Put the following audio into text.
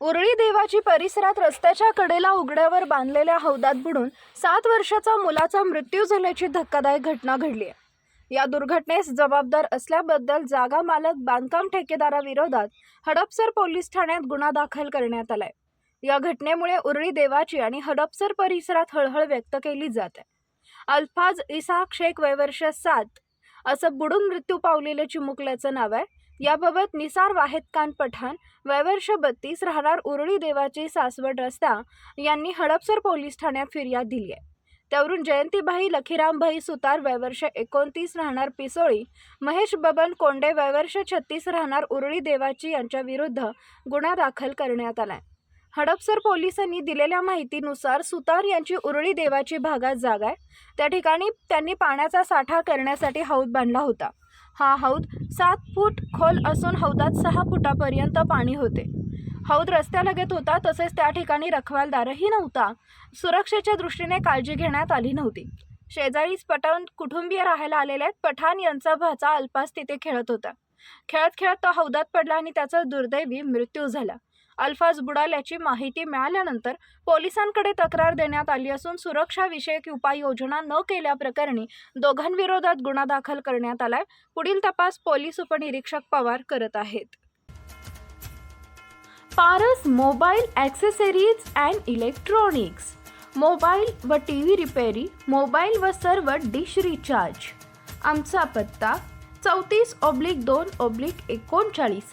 उरळी देवाची परिसरात रस्त्याच्या कडेला उघड्यावर बांधलेल्या हौदात बुडून सात वर्षाचा मुलाचा मृत्यू झाल्याची धक्कादायक घटना घडली आहे. या दुर्घटनेस जबाबदार असल्याबद्दल जागा मालक बांधकाम ठेकेदाराविरोधात हडपसर पोलीस ठाण्यात गुन्हा दाखल करण्यात आलाय. या घटनेमुळे उरळी देवाची आणि हडपसर परिसरात हळहळ व्यक्त केली जाते अल्फाज इसाक शेख वयवर्ष सात असं बुडून मृत्यू पावलेलं चिमुकल्याचं नाव आहे. याबाबत निसार वाहेद खान पठाण वयवर्ष बत्तीस राहणार उरळी देवाची सासवड रस्ता यांनी हडपसर पोलीस ठाण्यात फिर्याद दिली आहे. त्यावरून जयंतीबाई लखीरामभाई सुतार वयवर्ष एकोणतीस राहणार पिसोळी महेश बबन कोंडे वयवर्ष छत्तीस राहणार उरळी देवाची यांच्या विरुद्ध गुन्हा दाखल करण्यात आलाय. हडपसर पोलिसांनी दिलेल्या माहितीनुसार सुतार यांची उरळी देवाची भागात जागा आहे. त्या ठिकाणी त्यांनी पाण्याचा साठा करण्यासाठी हौद बांधला होता. हा हौद सात फूट खोल असून हौदात सहा फुटापर्यंत पाणी होते. हौद रस्त्यालगत होता तसेच त्या ठिकाणी रखवालदारही नव्हता. सुरक्षेच्या दृष्टीने काळजी घेण्यात आली नव्हती. शेजारीच पठाण कुटुंबीय राहायला आलेले आहेत. पठाण यांचा भाचा अल्पास तिथे खेळत होता. खेळत खेळत तो हौदात पडला आणि त्याचा दुर्दैवी मृत्यू झाला. अल्फाज बुडाल्याची माहिती मिळाल्यानंतर पोलिसांकडे तक्रार देण्यात आली असून सुरक्षाविषयक उपाययोजना न केल्याप्रकरणी दोघांविरोधात गुन्हा दाखल करण्यात आलाय. पुढील तपास पोलीस उपनिरीक्षक पवार करत आहेत. Paras mobile accessories and electronics. Mobile व टी व्ही रिपेरी मोबाईल व सर्व डिश रिचार्ज. आमचा पत्ता चौतीस ऑब्लिक दोन ऑब्लिक एकोणचाळीस.